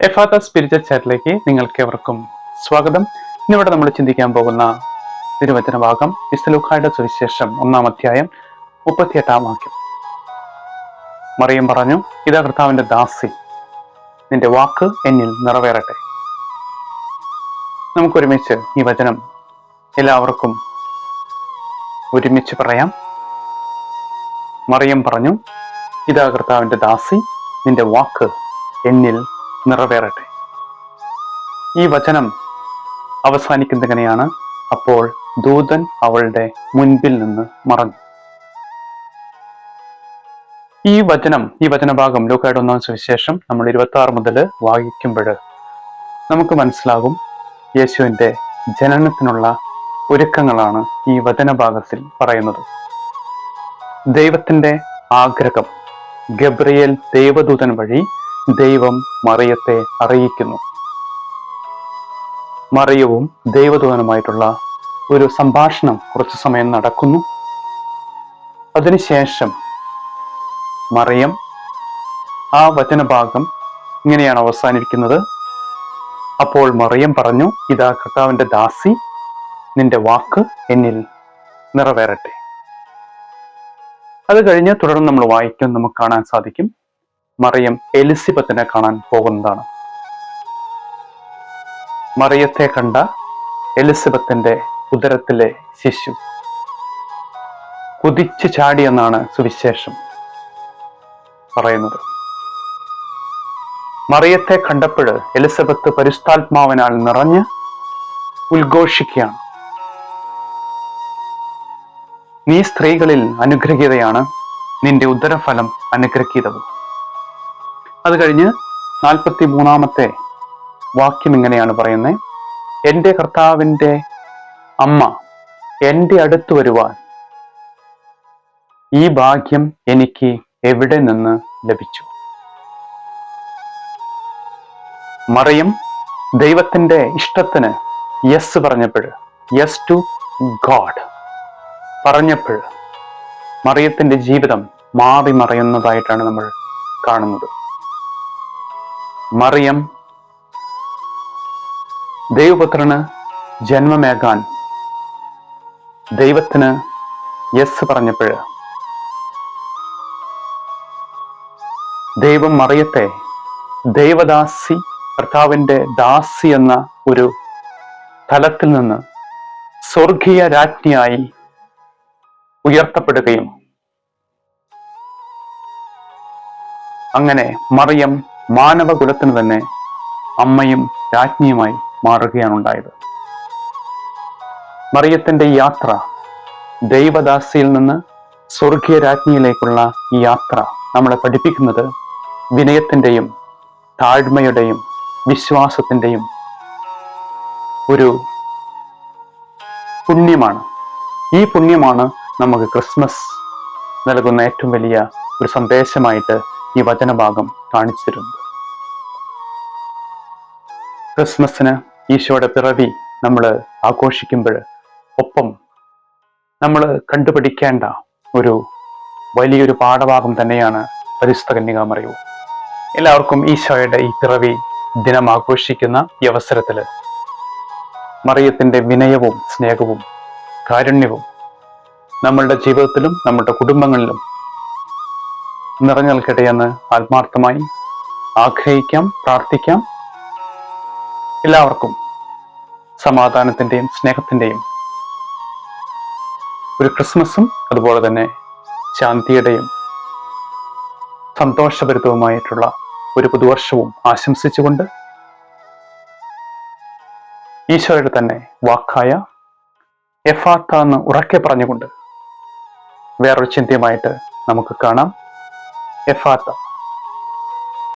Ephphatha spiritual ചാറ്റിലേക്ക് നിങ്ങൾക്ക് എവർക്കും സ്വാഗതം. ഇന്നിവിടെ നമ്മൾ ചിന്തിക്കാൻ പോകുന്ന തിരുവചന ഭാഗം ഇസ്ലുഖായുടെ സുവിശേഷം ഒന്നാം അധ്യായം മുപ്പത്തിയെട്ടാം വാക്യം. മറിയം പറഞ്ഞു ഇതാ കർത്താവിന്റെ ദാസി നിന്റെ വാക്ക് എന്നിൽ നിറവേറട്ടെ. നമുക്കൊരുമിച്ച് ഈ വചനം എല്ലാവർക്കും ഒരുമിച്ച് പറയാം. മറിയം പറഞ്ഞു ഇതാ കർത്താവിന്റെ ദാസി നിന്റെ വാക്ക് എന്നിൽ നിറവേറട്ടെ. ഈ വചനം അവസാനിക്കുന്നതിനെയാണ് അപ്പോൾ ദൂതൻ അവളുടെ മുൻപിൽ നിന്ന് മറഞ്ഞു ഈ വചനം ഈ വചനഭാഗം ലോകയുടെ ഒന്നാം സുവിശേഷം നമ്മൾ ഇരുപത്തി ആറ് മുതൽ വായിക്കുമ്പോൾ നമുക്ക് മനസ്സിലാകും യേശുവിന്റെ ജനനത്തിനുള്ള ഒരുക്കങ്ങളാണ് ഈ വചനഭാഗത്തിൽ പറയുന്നത്. ദൈവത്തിന്റെ ആഗ്രഹം ഗബ്രിയേൽ ദേവദൂതൻ വഴി ദൈവം മറിയത്തെ അറിയിക്കുന്നു. മറിയവും ദൈവദൂതനുമായിട്ടുള്ള ഒരു സംഭാഷണം കുറച്ചു സമയം നടക്കുന്നു. അതിനുശേഷം മറിയം ആ വചനഭാഗം ഇങ്ങനെയാണ് അവസാനിക്കുന്നത് അപ്പോൾ മറിയം പറഞ്ഞു ഇതാ കർത്താവിന്റെ ദാസി നിന്റെ വാക്ക് എന്നിൽ നിറവേറട്ടെ. അത് കഴിഞ്ഞ് തുടർന്ന് നമ്മൾ വായിക്കും നമുക്ക് കാണാൻ സാധിക്കും. മറിയം എലിസബത്തിനെ കാണാൻ പോകുന്നതാണ്. മറിയത്തെ കണ്ട എലിസബത്തിന്റെ ഉദരത്തിലെ ശിശു കുതിച്ചു ചാടിയെന്നാണ് സുവിശേഷം പറയുന്നത്. മറിയത്തെ കണ്ടപ്പോൾ എലിസബത്ത് പരിസ്ഥാത്മാവിനാൽ നിറഞ്ഞ് ഉദ്ഘോഷിക്കുകയാണ്. നീ സ്ത്രീകളിൽ അനുഗ്രഹീതയാണ്. നിന്റെ ഉദരഫലം അനുഗ്രഹീതവും. അത് കഴിഞ്ഞ് നാൽപ്പത്തി മൂന്നാമത്തെ വാക്യം ഇങ്ങനെയാണ് പറയുന്നത് എന്റെ കർത്താവിന്റെ അമ്മ എന്റെ അടുത്ത് വരുവാൻ ഈ ഭാഗ്യം എനിക്ക് എവിടെ നിന്ന് ലഭിച്ചു? മറിയം ദൈവത്തിന്റെ ഇഷ്ടത്തിന് യെസ് പറഞ്ഞപ്പോൾ യെസ് ടു ഗാഡ് പറഞ്ഞപ്പോൾ മറിയത്തിന്റെ ജീവിതം മാറി മറയുന്നതായിട്ടാണ് നമ്മൾ കാണുന്നത്. മറിയം. ദൈവപുത്രന് ജന്മമേകാൻ ദൈവത്തിന് യെസ് പറഞ്ഞപ്പോൾ ദൈവം മറിയത്തെ ദൈവദാസി കർത്താവിന്റെ ദാസി എന്ന ഒരു തലത്തിൽ നിന്ന് സ്വർഗീയ രാജ്ഞിയായി ഉയർത്തപ്പെടുകയും. അങ്ങനെ മറിയം മാനവകുലത്തിന് തന്നെ അമ്മയും രാജ്ഞിയുമായി മാറുകയാണ് ഉണ്ടായത് മറിയത്തിന്റെ യാത്ര ദൈവദാസിയിൽ നിന്ന് സ്വർഗീയ രാജ്ഞിയിലേക്കുള്ള ഈ യാത്ര നമ്മളെ പഠിപ്പിക്കുന്നത് വിനയത്തിന്റെയും താഴ്മയുടെയും വിശ്വാസത്തിന്റെയും ഒരു പുണ്യമാണ്. ഈ പുണ്യമാണ് നമുക്ക് ക്രിസ്മസ് നൽകുന്ന ഏറ്റവും വലിയ ഒരു സന്ദേശമായിട്ട് ഈ വചനഭാഗം കാണിച്ചു തരുന്നത് ക്രിസ്മസിന് ഈശോയുടെ പിറവി നമ്മൾ ആഘോഷിക്കുമ്പോൾ ഒപ്പം നമ്മൾ കണ്ടുപിടിക്കേണ്ട ഒരു വലിയൊരു പാഠഭാഗം തന്നെയാണ് പരിശുദ്ധ കന്യകാമറിയവും എല്ലാവർക്കും ഈശോയുടെ ഈ പിറവി ദിനം ആഘോഷിക്കുന്ന ഈ അവസരത്തിൽ മറിയത്തിന്റെ വിനയവും സ്നേഹവും കാരുണ്യവും നമ്മളുടെ ജീവിതത്തിലും നമ്മുടെ കുടുംബങ്ങളിലും നിറഞ്ഞു നിൽക്കട്ടെ എന്ന് ആത്മാർത്ഥമായി ആഗ്രഹിക്കാം പ്രാർത്ഥിക്കാം. എല്ലാവർക്കും സമാധാനത്തിന്റെയും സ്നേഹത്തിന്റെയും ഒരു ക്രിസ്മസും അതുപോലെ തന്നെ ശാന്തിയുടെയും സന്തോഷഭരിതവുമായിട്ടുള്ള ഒരു പുതുവർഷവും ആശംസിച്ചുകൊണ്ട് ഈശോയുടെ തന്നെ വാക്കായ എഫാത്ത എന്ന് ഉറക്കെ പറഞ്ഞുകൊണ്ട് വേറൊരു ചിന്തയുമായിട്ട് നമുക്ക് കാണാം. എഫാത്ത